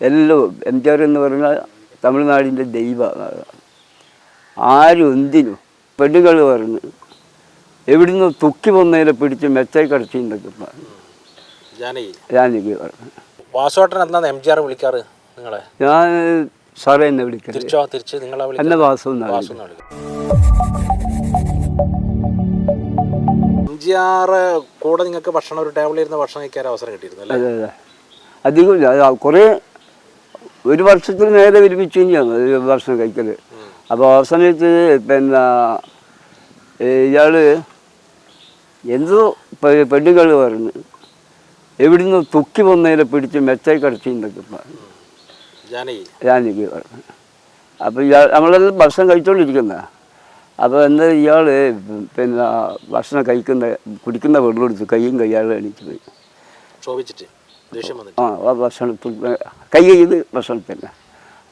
എല്ലാം M G R എന്ന് പറഞ്ഞാൽ തമിഴ്നാടിന്റെ ദൈവമാണ്. ആരും എന്തിനും? പെണ്ണുങ്ങൾ പറഞ്ഞു എവിടുന്ന് തുക്കി വന്നതിനെ പിടിച്ച് മെച്ചേ കടച്ചി എന്നൊക്കെ ജാനകി. പറഞ്ഞു. വാസോട്ടൻ എന്താണ് എം ജി ആർ വിളിക്കാറ് നിങ്ങളെ? ഞാൻ സാറേ എന്നെ വിളിക്കാം തിരിച്ചോ? തിരിച്ച് നിങ്ങളെ എന്നെ വാസു എന്നാണ് എം ജി ആർ കൂടെ നിങ്ങൾക്ക് ഭക്ഷണം ഒരു ടേബിളിൽ ഇരുന്ന് ഭക്ഷണം കഴിക്കാൻ അവസരം കിട്ടിയിരുന്നു അല്ലേ? അധികം. കുറേ ഒരു വർഷത്തിൽ നേരെ ഒരുമിച്ച് തന്നെയാണ്. ഒരു വർഷം കഴിക്കൽ അപ്പോൾ ആ സമയത്ത് പിന്നെ ഇയാൾ എന്തോ പെ- വരുന്നു പറഞ്ഞു. എവിടുന്ന് തുക്കി വന്നതിനെ പിടിച്ച് മെച്ചായി കടച്ചു എന്നൊക്കെ പറഞ്ഞു. ജാനകി. പറഞ്ഞു. അപ്പോൾ ഇയാൾ നമ്മളെല്ലാം ഭക്ഷണം കഴിച്ചുകൊണ്ടിരിക്കുന്ന അപ്പോൾ എന്താ ഇയാൾ പിന്നെ ഭക്ഷണം കഴിക്കുന്ന കുടിക്കുന്ന വെള്ളം എടുത്ത് കൈയും കയ്യാളും എണീച്ച് പോയി. വന്നിട്ട് ആ ഭക്ഷണത്തിൽ കൈ ചെയ്ത് ഭക്ഷണത്തിന്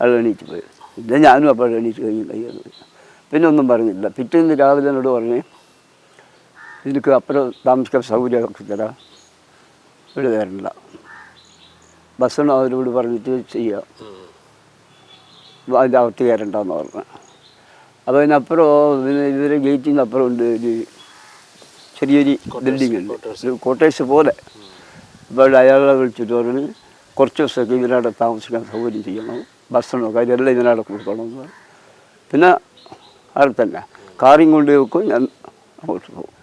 അത് എണീറ്റ് പോയി. പിന്നെ ഞാനും അപ്പോൾ എണീറ്റ് കൈ കൈ പിന്നെ ഒന്നും പറഞ്ഞില്ല. പിറ്റേന്ന് രാവിലെ എന്നോട് പറഞ്ഞു എനിക്ക് അപ്പുറം താമസിക്കാൻ സൗകര്യമൊക്കെ തരാം. ഇവിടെ വരണ്ട. ഭക്ഷണം അവരോട് പറഞ്ഞിട്ട് ചെയ്യാം. അതിന്റെ അകത്ത് കയറണ്ടെന്ന് പറഞ്ഞു. അപ്പോൾ അതിനപ്പുറം പിന്നെ ഇവരെ ഗേറ്റിന്റെ അപ്പുറം ഉണ്ട് ഒരു ചെറിയൊരു ബിൽഡിംഗ് ഉണ്ട്. ഒരു കോട്ടേഴ്സ് പോലെ. അപ്പോൾ അയാളെ വിളിച്ചിട്ട് കുറച്ച് ദിവസമൊക്കെ ഇതിനവിടെ താമസിക്കാൻ സൗകര്യം ചെയ്യണം. ഭക്ഷണമൊക്കെ അതെല്ലാം ഇതിനവിടെ കൊടുക്കണം എന്ന് പറഞ്ഞു. പിന്നെ അവിടെ തന്നെ. കാറിയും കൊണ്ട് വെക്കും ഞാൻ അങ്ങോട്ട് പോകും.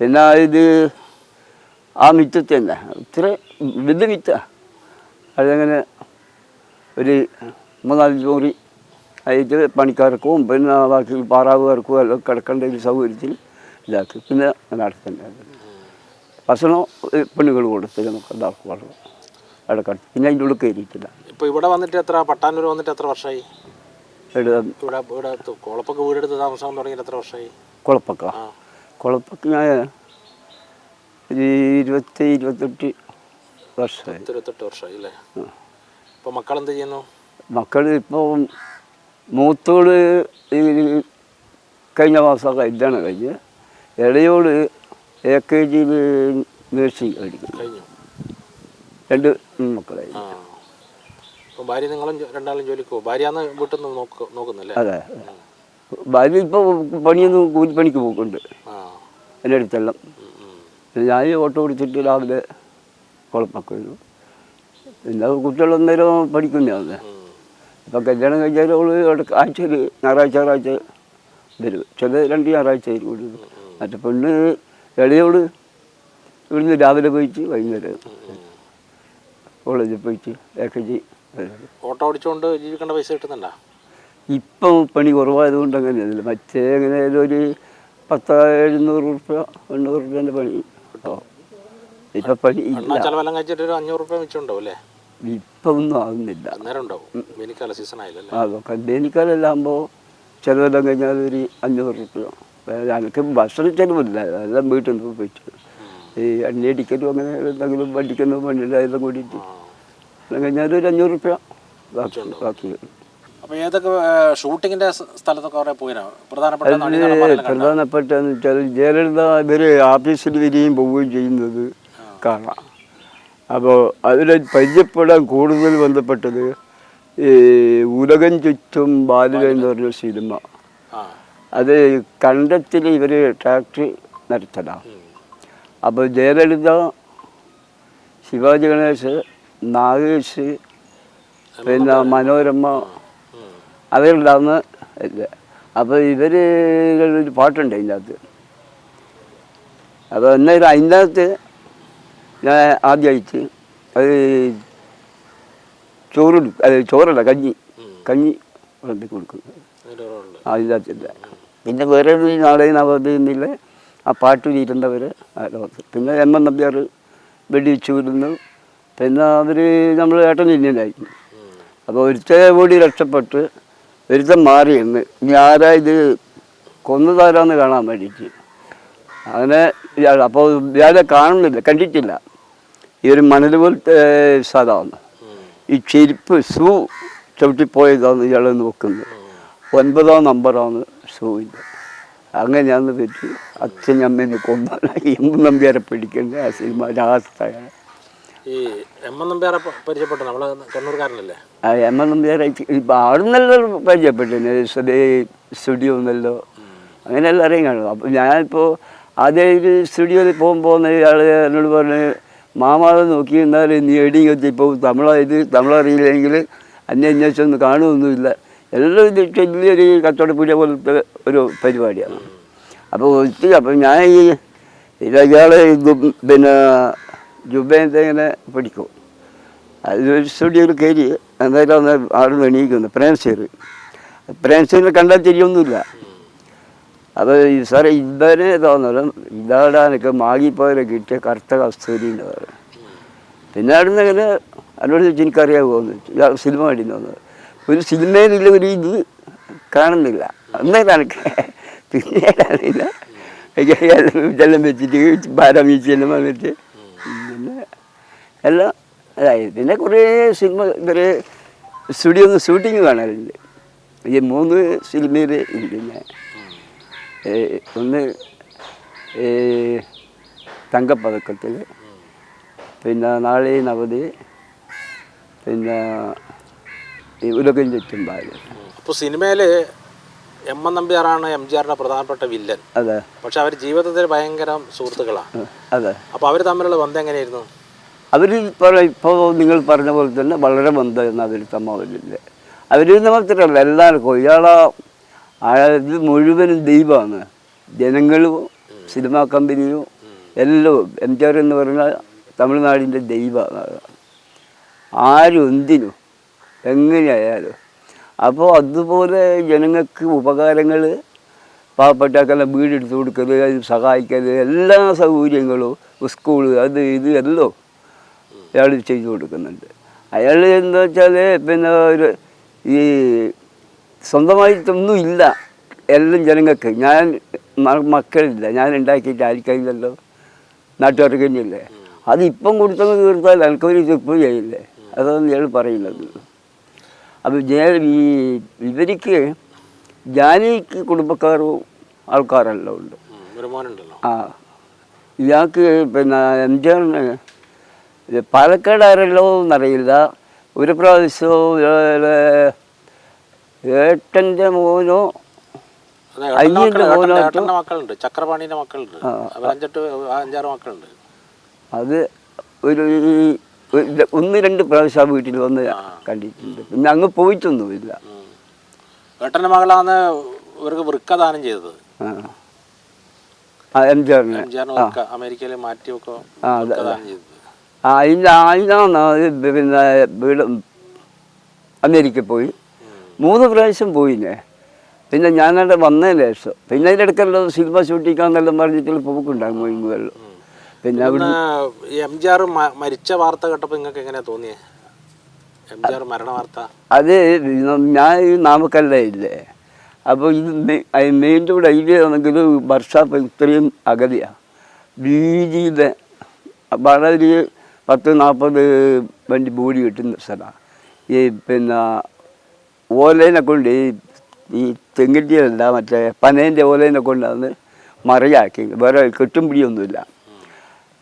പിന്നെ ഇത് ആ മിറ്റത്ത് തന്നെ. ഇത്ര വലിയ മിറ്റ. അതങ്ങനെ ഒരു മൂന്നാൽ ജോറി ആയിട്ട് പണിക്കാർക്കും പിന്നെ ബാക്കി പാറാവുകാർക്കും എല്ലാം കിടക്കേണ്ട ഒരു സൗകര്യത്തിൽ ഇതാക്കി. പിന്നെ ഞാൻ അവിടെ തന്നെ. ഭക്ഷണം പെണ്ണുങ്ങൾ കൊടുത്ത് നമുക്ക് എല്ലാവർക്കും വളരെ അവിടെ കിടത്തി പിന്നെ അതിന്റെ ഉള്ളിൽ കയറിയിട്ടില്ല. ഇപ്പൊ ഇവിടെ വന്നിട്ട് എത്ര പട്ടാനൂർ വന്നിട്ട് എത്ര വർഷമായി ഇവിടെ ഇവിടെ കുളപ്പൊക്കെ വീടെടുത്ത് താമസം തുടങ്ങിയിട്ട് എത്ര വർഷമായി കുളപ്പൊക്ക? കുളപ്പൊക്കെ ഞാൻ ഒരു ഇരുപത്തി ഇരുപത്തെട്ട് വർഷമായി ഇരുപത്തെട്ട് വർഷമായി അല്ലേ? ഇപ്പൊ മക്കൾ എന്ത് ചെയ്യുന്നു? മക്കൾ ഇപ്പോൾ മൂത്തോട് ഈ കഴിഞ്ഞ മാസം ഇതാണ് കഴിഞ്ഞ്. ഇളയോൾ എ കെ ജി നേഴ്സിംഗ് പഠിക്കുന്നു കഴിഞ്ഞു. രണ്ട് മക്കളായി ആ. ഭാര്യ നിങ്ങളും ജോ- രണ്ടാളും ജോലിക്ക് പോകും ഭാര്യന്ന് വീട്ടിൽ നിന്ന് നോക്ക് നോക്കുന്നല്ലേ? അതെ ഭാര്യ ഇപ്പോൾ പണിയൊന്നും കൂലിപ്പണിക്ക് പോക്കുണ്ട്. ആ. എന്റെ അടുത്തെല്ലാം. ഉം, ഉം. ഞാൻ ഈ ഓട്ടോ ഓടിച്ചിട്ട് രാവിലെ കുളപ്പൊക്കെ വരും പിന്നെ കുട്ടികളൊന്നേരം പഠിക്കുന്നതാണ് ഉം. ഇപ്പം കല്യാണം കഴിഞ്ഞാൽ അവൾ ഇടയ്ക്ക് ആഴ്ചയിൽ ഞായറാഴ്ച ഞായറാഴ്ച വരും. ചില രണ്ട് ഞായറാഴ്ച ആയിരിക്കും മറ്റേ പെണ്ണ് ഇളയോട് ഇവിടുന്ന് രാവിലെ പോയിച്ച് വൈകുന്നേരം കോളേജിൽ പോയിച്ച് ജി ഓട്ടോ ഓടിച്ചുകൊണ്ട് ജീവിക്കേണ്ട പൈസ കിട്ടുന്നുണ്ടോ? ഇപ്പം പണി കുറവായതുകൊണ്ട് അങ്ങനെയല്ല മറ്റേ എങ്ങനെ ഒരു പത്ത് എഴുന്നൂറ് റുപ്യ എണ്ണൂറ് റുപ്യന്റെ പണി ഇപ്പം പണി ചിലവെല്ലാം കഴിച്ചിട്ട് ഒരു അഞ്ഞൂറ് റുപ്യ മിച്ചുണ്ടാവും അല്ലേ? ഇപ്പം ഒന്നും ആകുന്നില്ല വേനിക്കാല സീസൺ അതൊക്കെ വേനിക്കാലെല്ലാം ആകുമ്പോൾ ചിലവെല്ലാം കഴിഞ്ഞാൽ ഒരു അഞ്ഞൂറ് റുപ്യ എനിക്ക് ബസ് ചെലവില്ല എല്ലാം വീട്ടിൽ നിന്ന് പോയിട്ട് ഈ എണ്ണ അടിക്കലും അങ്ങനെ എന്തെങ്കിലും വണ്ടിക്കൊന്നും വണ്ടിയിലായാലും കൂടിയിട്ട്. കഴിഞ്ഞാൽ ഒരു അഞ്ഞൂറ് റുപ്യ ബാക്കി ഏതൊക്കെ സ്ഥലത്തൊക്കെ പോയിനോ? പ്രധാനപ്പെട്ട വെച്ചാൽ ജയലളിത ഇവർ ഓഫീസിൽ വരികയും പോവുകയും ചെയ്യുന്നത് കാണാം. അപ്പോൾ അതിൽ പരിചയപ്പെടാൻ കൂടുതൽ ബന്ധപ്പെട്ടത് ഈ ഉലകം ചുറ്റും ബാലുക എന്ന് പറഞ്ഞ സിനിമ. അത് കണ്ടത്തിൽ ഇവർ ട്രാക്ടർ നടത്തലാണ് അപ്പോൾ ജയലളിത ശിവാജി ഗണേഷ് നാഗേഷ് പിന്നെ മനോരമ. അവരുണ്ടാവുന്ന അപ്പോൾ ഇവർ ഒരു പാട്ടുണ്ട് അതിന്റെ അകത്ത് അപ്പോൾ എന്നാലും അതിന്റെ അകത്ത് ഞാൻ ആദ്യമായിട്ട് അത് ചോറ് അത് ചോറല്ല കഞ്ഞി. കഞ്ഞി വിളമ്പി കൊടുക്കും. അതിന്റെ അകത്തില്ല പിന്നെ വേറെ ഒരു നാടകം ആ പാട്ട് ഇരുന്നവർ പിന്നെ എം എൻ നമ്പ്യാർ വെടിവെച്ച് വിടുന്നു. പിന്നെ അവർ നമ്മൾ ഏട്ടൻ ഇന്ത്യനായി ഉം. അപ്പോൾ ഒരുത്തെ കൂടി രക്ഷപ്പെട്ട് ഒരുത്തൻ എന്ന്. ഇനി ആരാ ഇത് കൊന്നതാരാന്ന് കാണാൻ വേണ്ടിയിട്ട്. അങ്ങനെ അപ്പോൾ ഇയാളെ കാണുന്നില്ല കണ്ടിട്ടില്ല. ഈ ഒരു മണൽ പോലത്തെ സ്ഥലമാണ്. ഈ ചെരുപ്പ് സൂ ചവിട്ടിപ്പോയതാണ് ഇയാൾ നോക്കുന്നത്. ഒൻപതാം നമ്പറാണ് ഷൂവിന്റെ ഞാൻ പറ്റി അച്ഛൻ അമ്മേനെ കൊന്ന എം നമ്പ്യാരെ പിടിക്കേണ്ട ആ സിനിമ ലാസ്റ്റായാണ് ഈ എം എൻ നമ്പ്യാറെ പ- പരിചയപ്പെട്ടു. നമ്മൾ കണ്ണൂർക്കാരനല്ലേ? ആ എം എൻ നമ്പ്യാരായിട്ട് ഇപ്പം ആടുന്നല്ലോ പരിചയപ്പെട്ടു സദേ സ്റ്റുഡിയോ നല്ലോ അങ്ങനെയെല്ലാം അറിയാൻ കാണും. അപ്പം ഞാനിപ്പോൾ ആദ്യം ഒരു സ്റ്റുഡിയോയിൽ പോകുമ്പോൾ ഇയാൾ എന്നോട് പറഞ്ഞ് മാമാതെ നോക്കി എന്നാൽ നീ എടിയും വെച്ച് ഇപ്പോൾ തമിഴായത് തമിഴറിയില്ലെങ്കിൽ അന്നെ അന്വേഷിച്ചൊന്നും കാണുമൊന്നുമില്ല എല്ലാം വലിയൊരു കച്ചവട പൂജ പോലത്തെ ഒരു പരിപാടിയാണ്. അപ്പോൾ ഒത്തിരി അപ്പം ഞാൻ ഈ ഇയാൾ പിന്നെ ജുബേനത്തെ ഇങ്ങനെ പഠിക്കും ഒരു സ്റ്റുഡിയോയിൽ കയറി എന്തായാലും അന്ന് ആടുന്ന് എണീക്കുന്നു പ്രേംസീർ പ്രേംസേറിനെ കണ്ടാൽ തിരിയൊന്നുമില്ല. അപ്പോൾ ഈ സാറേ ഇതന്നെ തോന്നലും ഇതാടാനൊക്കെ മാഗിപ്പോയാലും കിട്ടിയ കറുത്ത കസ്തൂരി എന്ന് പറയും പിന്നെ അവിടുന്ന് അങ്ങനെ എന്നോട് ചോദിച്ചു എനിക്കറിയാമോ എന്ന് സിനിമ അടിക്കുന്നു ഒരു സിനിമയിലുള്ള ഒരു ഇത് കാണുന്നില്ല. അന്നേരം എനിക്ക് പിന്നീടറിയില്ല ഇതെല്ലാം വെച്ചിട്ട് സിനിമ വന്നിട്ട് പിന്നെ എല്ലാം അതായത് പിന്നെ കുറേ സിനിമ ഇവരെ സ്റ്റുഡിയോ ഷൂട്ടിങ് കാണാറുണ്ട്. ഈ മൂന്ന് സിനിമയിൽ പിന്നെ. ഞാൻ ഒന്ന് തങ്കപ്പതക്കത്തിൽ പിന്നെ നാളെ നവതി. പിന്നെ ഉലകം ചുറ്റുമ്പാൽ അപ്പോൾ സിനിമയിൽ എം എൻ നമ്പ്യാറാണ് എം ജി ആറിന്റെ പ്രധാനപ്പെട്ട വില്ലൻ. അതെ. പക്ഷെ അവർ ജീവിതത്തിൽ ഭയങ്കര സുഹൃത്തുക്കളാണ്. അതെ. അപ്പോൾ അവർ തമ്മിലുള്ള ബന്ധം എങ്ങനെയായിരുന്നു? അവർ ഇപ്പോൾ നിങ്ങൾ പറഞ്ഞ പോലെ തന്നെ വളരെ ബന്ധമെന്ന് അവർ തമ്മിലില്ല അവർ മാത്രമല്ല എല്ലാവർക്കും ഇയാളെ ആ മുഴുവനും ദൈവമാണ്. ജനങ്ങളും സിനിമാ കമ്പനിയും എല്ലാം എം ജി ആർ എന്ന് പറഞ്ഞാൽ തമിഴ്നാടിന്റെ ദൈവമാണ്. ആരും എന്തിനും എങ്ങനെയായാലും. അപ്പോൾ അതുപോലെ ജനങ്ങൾക്ക് ഉപകാരങ്ങൾ പാവപ്പെട്ടക്കെല്ലാം വീടെടുത്ത് കൊടുക്കൽ അത് സഹായിക്കൽ എല്ലാ സൗകര്യങ്ങളും സ്കൂൾ അത് ഇത് എല്ലാം അയാൾ ചെയ്തു കൊടുക്കുന്നുണ്ട്. അയാൾ എന്താ വെച്ചാൽ പിന്നെ ഒരു ഈ സ്വന്തമായിട്ടൊന്നും ഇല്ല. എല്ലാം ജനങ്ങൾക്ക് ഞാൻ മക്കളില്ല ഞാൻ ഉണ്ടാക്കിയിട്ട് ആയിരിക്കില്ലല്ലോ നാട്ടുകാർക്ക് തന്നെയല്ലേ. അതിപ്പം കൊടുത്തങ്ങ് തീർത്താൽ എനിക്കൊരു ചെപ്പ് ചെയ്യില്ലേ അതൊന്നും ഇയാൾ പറയുന്നത്. അപ്പോൾ ഈ ഇവർക്ക് ജാനിക്ക് കുടുംബക്കാരും ആൾക്കാരെല്ലാം ഉണ്ട്. ആ ഇയാൾക്ക് പിന്നെ എം ജി ആറിന് പാലക്കാട് ആരല്ലോ എന്നറിയില്ല ഒരു പ്രാവശ്യം ഏട്ടന്റെ മോനോ അയ്യന്റെ മോനോ മക്കളുണ്ട്. ചക്രപാണിന്റെ മക്കളുണ്ട്. അഞ്ചെട്ട് അഞ്ചാറ് മക്കളുണ്ട്. അത് ഒരു ഒന്ന് രണ്ട് പ്രാവശ്യം ആ വീട്ടിൽ വന്ന് കണ്ടിട്ടുണ്ട്. പിന്നെ അങ്ങ് പോയിട്ടൊന്നുമില്ല. ഏട്ടന്റെ മകളാണ് ഇവർക്ക് വൃക്ക ദാനം ചെയ്തത്. അമേരിക്കയിൽ മാറ്റി അതിന്റെ അതിനാണ് പിന്നെ വീട് അമേരിക്ക പോയി. മൂന്ന് പ്രാവശ്യം പോയില്ലേ? പിന്നെ ഞാനവിടെ വന്നതിന് ശേഷം. പിന്നെ അതിന്റെ ഇടയ്ക്കല്ലോ സിനിമ ഷൂട്ടിക്കാന്നെല്ലാം പറഞ്ഞിട്ടുള്ള പോക്കുണ്ടാകും ഇങ്ങുവല്ലോ പിന്നെ എം ജി ആർ മരിച്ച വാർത്ത കേട്ടപ്പോൾ നിങ്ങൾക്ക് എങ്ങനെയാ തോന്നിയേ? എം ജി ആർ മരണ വാർത്ത. അത് ഞാൻ ഈ നാമക്കല്ലേ ഇല്ലേ? അപ്പോൾ ഇത് മെയിന്റെ കൂടെ ഐഡിയ ആണെങ്കിൽ വർഷാപ്പ് ഇത്രയും അകലെയാണ് ജിയുടെ വളരെ പത്ത് നാൽപ്പത് വണ്ടി ബോഡി കിട്ടുന്ന സ്ഥലമാണ് ഈ പിന്നെ ഓലേനെ കൊണ്ട് ഈ തെങ്ങിട്ടിയല്ല മറ്റേ പനേന്റെ ഓലേനെ കൊണ്ടാണ് മറയാക്കി വേറെ കെട്ടുംപിടിയൊന്നുമില്ല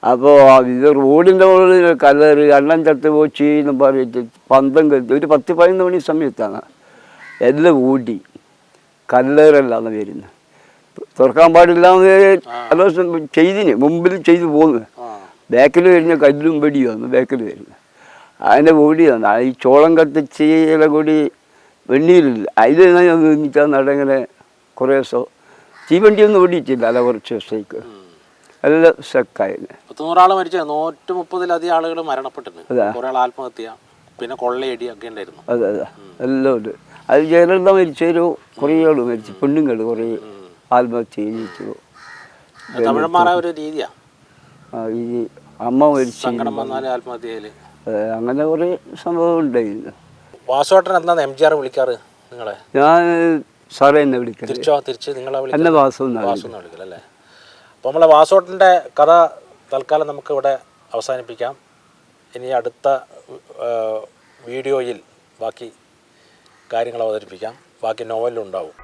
അപ്പോൾ ഇത് റോഡിന്റെ മുകളിൽ കലറ് അണ്ണൻ ചത്ത് പോച്ചി എന്ന് പറഞ്ഞിട്ട് പന്തം കെട്ടി ഒരു പത്ത് പതിനൊന്ന് മണി സമയത്താണ് എല്ലാം ഓടി കല്ലേറല്ലാന്ന് വരുന്നത് തുറക്കാൻ പാടില്ലാന്ന് ആലോചന ചെയ്തിന് മുമ്പിൽ ചെയ്തു പോന്നു. ബാക്കിൽ വരുന്ന കല്ലും വെടിയാണ് ബാക്കിൽ വരുന്നത്. അതിന്റെ ഓടിയാണ് ഈ ചോളം കത്തിച്ച് ഇല കൂടി വെണ്ണീരില്ല. അതിൽ ഞാൻ നിന്നിട്ടാണ് നടങ്ങനെ കുറേ ദിവസം. തീവണ്ടിയൊന്നും ഓടിയിട്ടില്ല അല്ല കുറച്ച് ദിവസത്തേക്ക്. എല്ലാം സ്റ്റക്കായിരുന്നു നൂറാൾ മരിച്ച. നൂറ്റി മുപ്പതിലധികം ആളുകൾ മരണപ്പെട്ടിട്ടുണ്ട് ഒരാൾ ആത്മഹത്യ പിന്നെ കൊള്ളയടി ഒക്കെ ഉണ്ടായിരുന്നു. അതെ അതെ. എല്ലാം ഉണ്ട്. അത് ജയലളിത മരിച്ചൊരു കുറേ ആൾ മരിച്ചു. പെണ്ണുങ്ങൾ കുറേ ആത്മഹത്യ ചെയ്തിട്ടു. തമിഴന്മാരെ ഒരു രീതിയാ. ഈ അമ്മ മരിച്ചു. സങ്കടം വന്നാൽ ആത്മഹത്യ അങ്ങനെ കുറേ സംഭവം ഉണ്ടായിരുന്നു. വാസുവേട്ടൻ എന്താണ് എം ജി ആർ വിളിക്കാറ് നിങ്ങളെ? ഞാൻ സാറേ എന്നെ വിളിക്കാം തിരിച്ചോ? തിരിച്ച് നിങ്ങളെ എന്നെ വാസു എന്നാണ് അല്ലേ? അപ്പോൾ നമ്മളെ വാസോട്ടിന്റെ കഥ തൽക്കാലം നമുക്കിവിടെ അവസാനിപ്പിക്കാം. ഇനി അടുത്ത വീഡിയോയിൽ ബാക്കി കാര്യങ്ങൾ അവതരിപ്പിക്കാം. ബാക്കി നോവലിലുണ്ടാവും